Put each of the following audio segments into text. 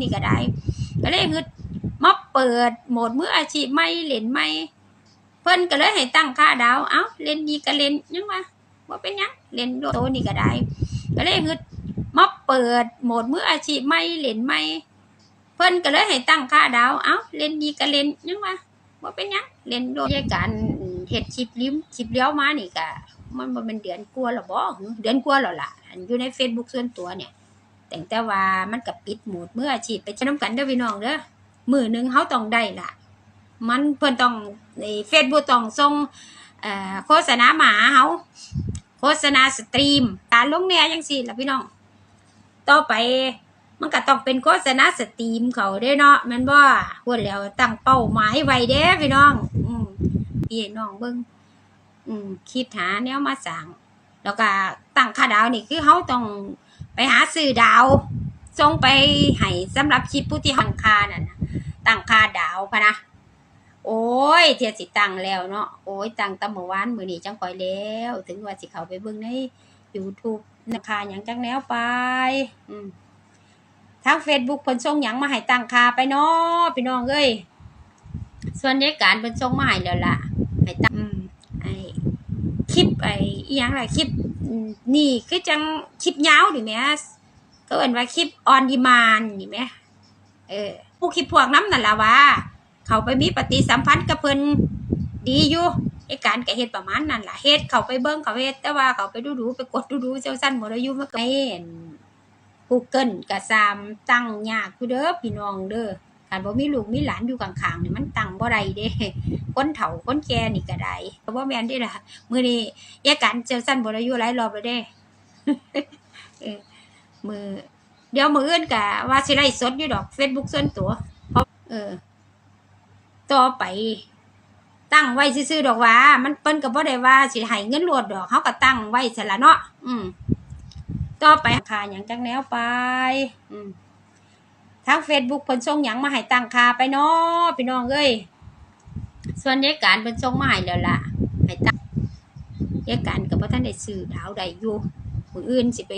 นี่ก็ได้ ก็เลยคือมาเปิดโหมดมืออาชีพไม่เล่นไม่เพิ่นก็เลยให้ตั้งค่าดาว เอ้าเล่นดีก็เล่นยังวะว่าเป็นยังเล่นโตนี่ก็ได้ ก็เลยคือมาเปิดโหมดมืออาชีพไม่เล่นไม่เพิ่นก็เลยให้ตั้งค่าดาว เอ้าเล่นดีก็เล่นยังวะว่าเป็นยังเล่นโดยการเฮ็ดชิปลิ้มชิปเลี้ยวมานี่ก็มันบ่เป็นเดือนกลัวหรอบ่เดือนกลัวาแล้วล่ะอยู่ใน Facebook ส่วนตัวเนี่ย แต่แต่ว่ามันกับปิดหมดเมื่ออาชีพไปใช้น้ำกันเด้อพี่น้องเด้อมือหนึ่งเขาต้องได้ละมันเพิ่นต้องในเฟซบุ๊กต้องส่งโฆษณาหมาเขาโฆษณาสตรีมการลงแหน่ยังสิล่ะพี่น้อง ต่อไปมันก็ต้องเป็นโฆษณาสตรีมเขาเด้เนาะมันว่าพูดแล้วตั้งเป้าหมายไว้เด้พี่น้อง อืมพี่น้องเบิ่งอืมคิดหาแนวมาสั่งแล้วก็ตั้งค่าดาวนี่คือเขาต้อง ไปหาซื้อดาวส่งไปให้สำหรับชิปผู้ที่หังคานั่นนะตั้งคาดาวพะนะ โอ้ยเทียสิตังแล้วเนาะโอ้ยตังตะเมื่อวานมื้อนี้จังคอยแล้ว ถึงว่าสิเขาไปเบิ่งใน YouTube ราคาหยังจังแล้วไป อืมทาง Facebook เพิ่นส่งหยังมาให้ตั้งคาไปเนาะพี่น้องเอ้ยส่วนในการเพิ่นส่งมาให้แล้วล่ะให้ตั้งไอ้คลิปไอ้อีหยังล่ะคลิป นี่คือจังคลิปยาวดิแหม่ก็เอิ้นว่าคลิปออนดีมานนี่แหมเออผู้คลิปพวกน้ำนั่นละว่า เขาไปมีปฏิสัมพันธ์กับเพิ่นดีอยู่ไอ้การก็เฮ็ดประมาณนั้นล่ะเฮ็ดเขาไปเบิ่งเขาเฮ็ดแต่ว่าเขาไปดูดูไปกดดูดูเซลสั้นหมดอายุมันก็เห็น Google ก็ซามตั้งยากอยู่เด้อพี่น้องเด้อ คันบ่มีลูกมีหลานอยู่ข้างๆนี่มันตั้งบ่ได้เด้คนเฒ่าคนแก่นี่ก็ได้บ่แม่นเด้ล่ะมื้อนี้ยายกันเจอสั้นบรอายุหลายรอบแล้วเด้เออมือเดี๋ยวมืออื่นกะว่าสิไลฟ์สดอยู่ดอกเฟซบุ๊กส่วนตัวเพราะเออ ต่อไป ตั้งไว้ซื่อๆดอกว่า มันเปิ้นก็บ่ได้ว่าสิให้เงินรวดดอกเขาก็ตั้งไว้ซะละเนาะอืมต่อไปค่าหยังจังแล้วไป อืม ทางเฟซบุ๊กเพิ่นส่งหยังมาให้ตั้งค่าไปเนาะพี่น้องเอ้ยส่วนยายการเพิ่นส่งมาให้แล้วล่ะให้ตั้งยายกันกับพ่ท่านได้ซื้อดาวใดอยู่มืออื่นสิไป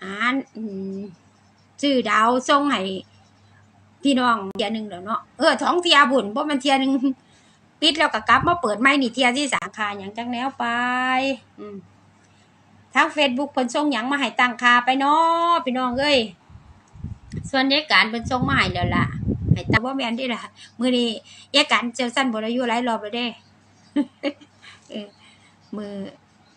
หาอืมซื้อดาวส่งให้พี่น้องเทียหนึ่งแล้วเนาะเออท้องเทียบุญเพราะมันเทียหนึ่งปิดแล้วก็กลับมาเปิดไม่นี่เทียที่สาขาอย่างจังแล้วไปอืมทางเฟซบุ๊กเพิ่นส่งหยังมาให้ตั้งค่าไปเนาะพี่น้องเอ้ย ส่วนยายการเพิ่นส่งมาให้แล้วล่ะให้ตั้งว่าแมนเด้ล่ะมือนี้ยายการเจอสั้นบ่ได้อยู่หลายรอบแล้วเด้มือ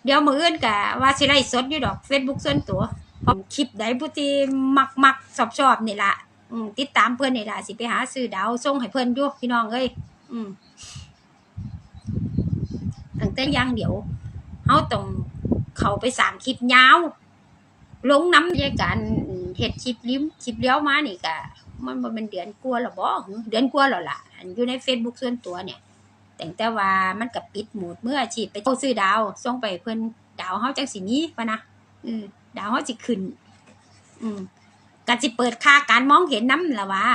เดี๋ยวมืออื่นกะว่าสิไลฟ์สดอยู่ดอก Facebook ส่วนตัวพราะคลิปใดผู้ที่มักมักชอบชอบนี่ล่ะติดตามเพื่อนนี่ล่ะสิไปหาซื้อดาวส่งให้เพื่อนอยู่พี่น้องเอ้ยอืมตั้งแต่ย่างเดี๋ยวเฮาต้องเขาไปสางคลิปยาวลงน้ำยายการ เฮ็ดคลิปลิ้มคลิปเลี้ยวมานี่กะมันบ่เป็นเดือนกลัวาแล้วบ่เดือนกลัวาแล้วล่ะอันอยู่ใน Facebook ส่วนตัวเนี่ย แต่แต่ว่ามันกับปิดหมดเมื่ออาชีพไปซื้อดาวส่งไปเพิ่นดาวเฮาจังสิมีปะนะอืมดาวเฮาสิขึ้น อืมก็สิเปิดค่าการมองเห็นน้ำละว่า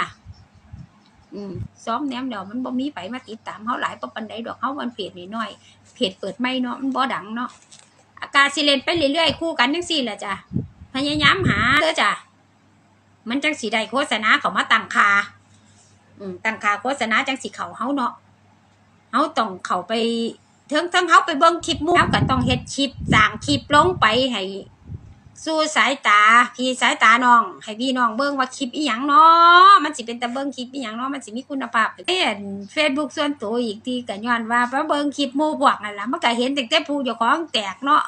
อืมซ้อมแนมเดี๋ยวมันบ่มีไปมาติดตามเฮาหลายปปานใดดอกเฮามันเพจน้อยเพจเปิดไม่เนาะมันบ่ดังเนาะอากาศสิเล่นไปเรื่อยๆคู่กันจังซี่แหละจ้ะพยายามหาเด้อจ้ะ มันจังสิได้โฆษณาเขามาตั้งคาอืมตั้งคาโฆษณาจังสิเขาเฮาเนาะเฮาต้องเขาไปเทิงเทิงเฮาไปเบิ่งคลิปมู่เฮาก็ต้องเฮ็ดคลิปสร้างคลิปลงไปให้สู่สายตา พี่สายตาน้อง ให้พี่น้องเบิ่งว่าคลิปอีหยังเนาะมันสิเป็นตาเบิ่งคลิปอีหยังเนาะมันสิมีคุณภาพเห็น Facebook ส่วนตัวอีกทีก็ย้อนว่าไปเบิ่งคลิปมู่พวกนั่นล่ะมันก็เห็นแต่แต่ผู้เจ้าของแตกเนาะ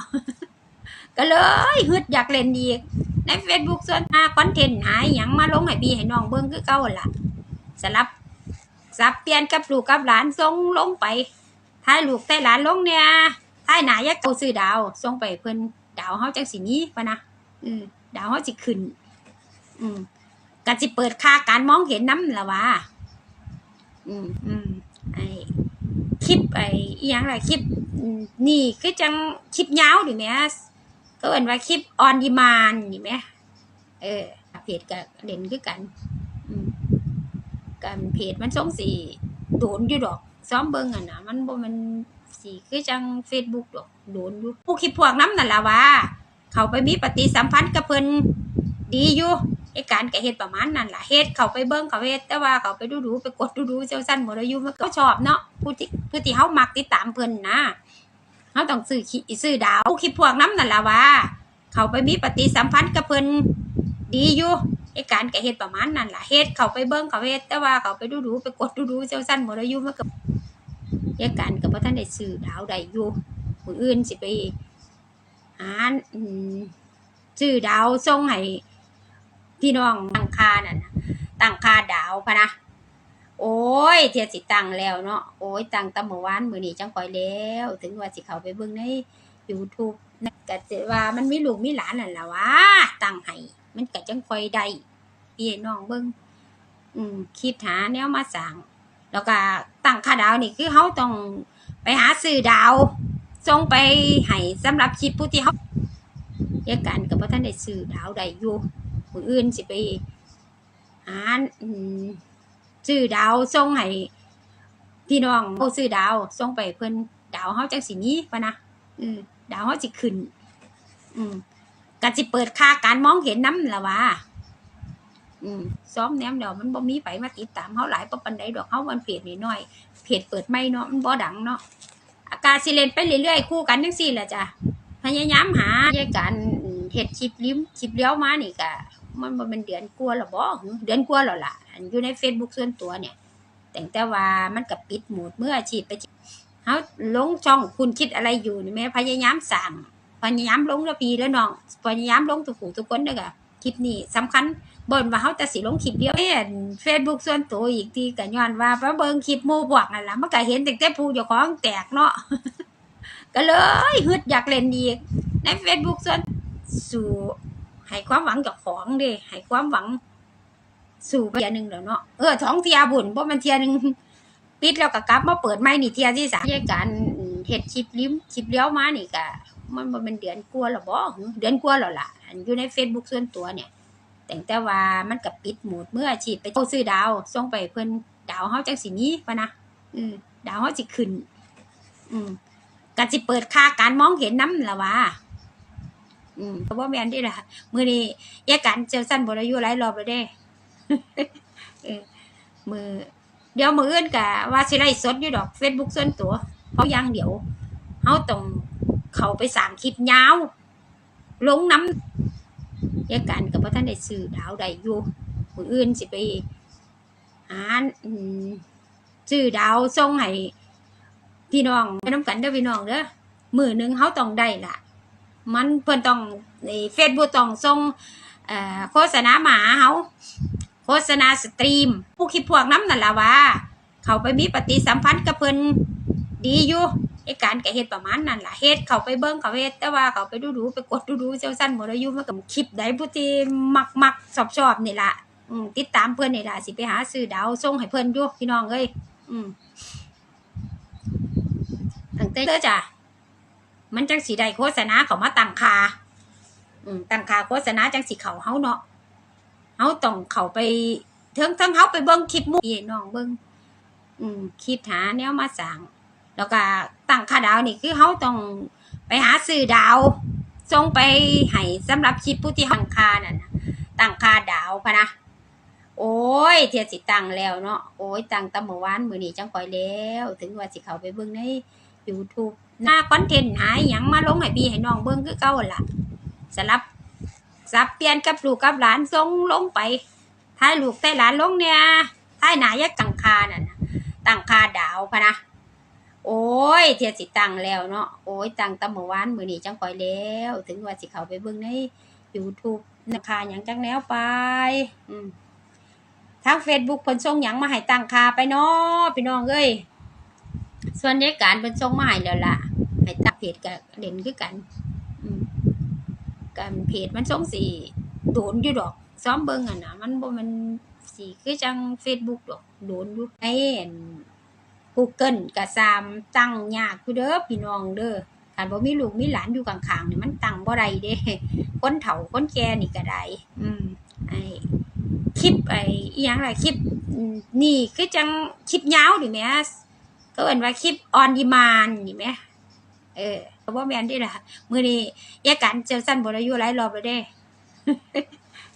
ก็เลยฮึดอยากเล่นอีกใน Facebook ส่วนหาคอนเทนต์หาอิหยังมาลงให้พี่ให้น้องเบิ่งคือเก่าล่ะสลับสับเปลี่ยนกับลูกกับหลานส่งลงไปท้ายลูกท้ายหลานลงเนี่ยท้ายหนายักษ์เขาซื้อดาวส่งไปเพิ่นดาวเฮาจังสิมีปะนะอืมดาวเฮาสิขึ้น อืมก็สิเปิดค่าการมองเห็นน้ำละว่าอืมอืมไอคลิปไออีหยังล่ะคลิปนี่คือจังคลิปยาวดิแม่ ก็เอิ้นว่าคลิปออนดีมานนี่แหมเออเพจก็เด่นคือกันกันเพจมันส่งสีโดนอยู่ดอก ซ้อมเบิ่งอะนะมันบ่มันสีคือจัง Facebook ดอกโดนอยู่ผู้คิดพวกน้ำนั่นละว่า เขาไปมีปฏิสัมพันธ์กับเพิ่นดีอยู่ไอ้การก็เฮ็ดประมาณนั้นล่ะเฮ็ดเขาไปเบิ่งเขาเฮ็ดแต่ว่าเขาไปดูดูไปกดดูดูเซลซันหมดอายุมันก็ชอบเนาะผู้ที่ผู้ที่เฮามักติดตามเพิ่นนะ เฮาต้องซื้อขี้ซื้อดาวคลิปพวกน้ำนั่นละว่า เขาไปมีปฏิสัมพันธ์กับเพิ่นดีอยู่ไอ้การก็เฮ็ดประมาณนั้นล่ะเฮ็ดเขาไปเบิ่งเขาเฮ็ดแต่ว่าเขาไปดูดูไปกดดูดูๆเซลซันหมดอายุมันก็ไอการก็บ่ทันได้ซื้อดาวได้อยู่มื้อื่นสิไปหาอืมซื้อดาวส่งให้พี่น้องตั้งค่านั่นตั้งค่าดาวพะนะ โอ้ยเทียสิตังแล้วเนาะโอ้ยตังแตะเมื่อวานมือนี้จังคอยแล้ว ถึงว่าสิเขาไปเบิ่งใน YouTube นะก็สิว่ามันมีลูกมีหลานนั่นล่ะวะตังให้มันก็จังคอยได้พี่น้องเบิ่งอืมคิดหาแนวมาสร้างแล้วก็ตั้งค่าดาวนี่คือเฮาต้องไปหาซื้อดาวส่งไปให้สำหรับคลิปผู้ที่เฮาเฮ็ดกันก็บ่ทันได้ซื้อดาวได้อยู่มืออื่นสิไปหาอืม ซื้อดาวส่งให้พี่น้องผู้ซื้อดาวส่งไปเพิ่นดาวเฮาจังสิมีปะนะอืดาวเฮาสิขึ้น อืมก็สิเปิดค่าการมองเห็นน้ำละว่าอืมซ้อมแนมเดี๋ยวมันบ่มีไผมาติดตามเฮาหลายปานใดดอกเฮาวันเพจน้อยเพจเปิดไม่เนาะมันบ่ดังเนาะอากาศสิเลนไปเรื่อยๆคู่กันจังซี่แหละจ้ะพยายามหาเรื่องการเฮ็ดคลิปลิ้มคลิปเลี้ยวมานี่ก็ มันบ่เป็นเดือนกลัวหรอบ่เดือนกลัวาแล้วล่ะอันอยู่ใน Facebook ส่วนตัวเนี่ย แต่แต่ว่ามันก็ปิดหมดเมื่ออาชีพไปเฮาลงช่องคุณคิดอะไรอยู่นี่แม่พยายามสั่งพยายามลงแล้วพี่แล้วน้องพยายามลงทุกผู้ทุกคนเด้อค่ะคลิปนี้สำคัญบ่นว่าเฮาแต่สิลงคลิปเดียวเอ้น Facebook ส่วนตัวอีกทีก็ย้อนว่าไปเบิ่งคลิปหมู่พวกนั่นล่ะมันก็เห็นแต่แต่ผู้เจ้าของแตกเนาะก็เลยฮึดอยากเล่นอีกใน Facebook ส่วนสู่ ให้ความหวังกับของเด้ให้ความหวัง สู่เทียหนึ่งแล้วเนาะเออท้องเทียบุญเพราะมันเทียหนึ่งปิดแล้วก็กลับมาเปิดใหม่นี่เทียที่สามแยกกันเฮ็ดคลิปลิ้มคลิปเลี้ยวมานี่ก็มันบ่เป็นเดือนกลัวาแล้วบ่เดือนกลัวาแล้วล่ะอยู่ใน Facebook ส่วนตัวเนี่ย แต่แต่ว่ามันก็ปิดหมดเมื่ออาชีพไปเอาซื้อดาวส่งไปเพิ่นดาวเฮาจังสิมีปะนะอืมดาวเฮาสิขึ้น อืมก็สิเปิดค่าการมองเห็นน้ำละว่า อืมเพราะว่าแม่นเด้ล่ะมื้อนี้แยกกันเจลสั้นบ่ได้อยู่หลายรอบแล้วเด้เออมือเดี๋ยวมื้ออื่นก็ว่าสิไลฟ์สดอยู่ดอก Facebook ส่วนตัวเพราะอย่างเดี๋ยวเฮาต้องเข้าไปสร้างคลิปยาวลงน้ำแยกกันก็บ่ทันได้ซื้อดาวได้อยู่มืออื่นสิไปหาอืมซื้อดาวส่งให้พี่น้องไปนํกันเด้อพี่น้องเด้อมือหนึ่งเฮาต้องได้ล่ะ มันเพิ่นต้องในเฟซบุ๊กต้องส่งโฆษณาหมาเฮาโฆษณาสตรีม ผู้คิดพวกน้ำนั่นละว่า เขาไปมีปฏิสัมพันธ์กับเพิ่นดีอยู่ไอ้การก็เฮ็ดประมาณนั้นล่ะเฮ็ดเขาไปเบิ่งเขาเฮ็ดแต่ว่าเขาไปดูดูๆไปกดดูดูๆเซลซันหมดอายุมันก็คลิปใดผู้ที่มักมักชอบชอบนี่ล่ะติดตามเพิ่นนี่ล่ะสิไปหาซื้อดาวส่งให้เพิ่อนอยู่พี่น้องเอ้ยอืมตั้งแต่เด้อจ้ะ มันจังสีได้โฆษณาเขามาตั้งคาอืมตั้งคาโฆษณาจังสีเขาเฮาเนาะเฮาต้องเขาไปเทิงเทิงเฮาไปเบิ่งคลิปมู่พี่น้องเบิ่งอืมคิดหาแนวมาสร้างแล้วก็ตั้งค่าดาวนี่คือเฮาต้องไปหาซื้อดาวส่งไปให้สำหรับคลิปผู้ที่หังคานั่นนะตั้งคาดาวพะนะโอ้ยเทียสิตังแล้วเนาะโอ้ยตังตะเมื่อวานมือนี้จังคอยแล้ว ถึงว่าสิเขาไปเบิ่งใน YouTube หน้าคอนเทนต์หายหยังมาลงให้พี่ให้น้องเบิ่งคือเก่าล่ะสลับสับเปลี่ยนกับลูกกับหลานส่งลงไปท้ายลูกท้ายหลานลงเนี่ยท้ายหนายกตังคานั่นน่ะตังคาดาวพะนะโอ้ยเทียสิตังแล้วเนาะโอ้ยตังตะเมื่อวานมือนี้จังคอยแล้ว ถึงว่าสิเขาไปเบิ่งใน YouTube ราคาหยังจังแนวไป อืมทาง Facebook เพิ่นส่งหยังมาให้ตังคาไปเนาะพี่น้องเอ้ย ส่วนในการเป็นส่งมาให้แล้วล่ะให้ตั้งเพจกับเด่นคือกันอืมการเพจมันส่งสีโดนอยู่ดอก ซ้อมเบิ่งอะนะมันบ่แมันสีคือจัง Facebook ดอกโดนอยู่ไอ้อัน Google ก็ซามตั้งยากอยู่เด้อพี่น้องเด้อคันบ่มีลูกมีหลานอยู่ข้างๆนี่มันตั้งบ่ได้เด้คนเฒ่าคนแก่นี่ก็ได้อืมไอ้คลิปไอ้อีหยังล่ะคลิปอืมนี่คือจังคลิปยาวดิแหม่ ก็เอินว่าคลิปออนดีมานนี่ไหมเออก็บ่แมนได้ล่ะมือนี้แยกกันเจอสั้นบ่ได้อยู่หลายรอบแล้วเด้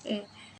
เออ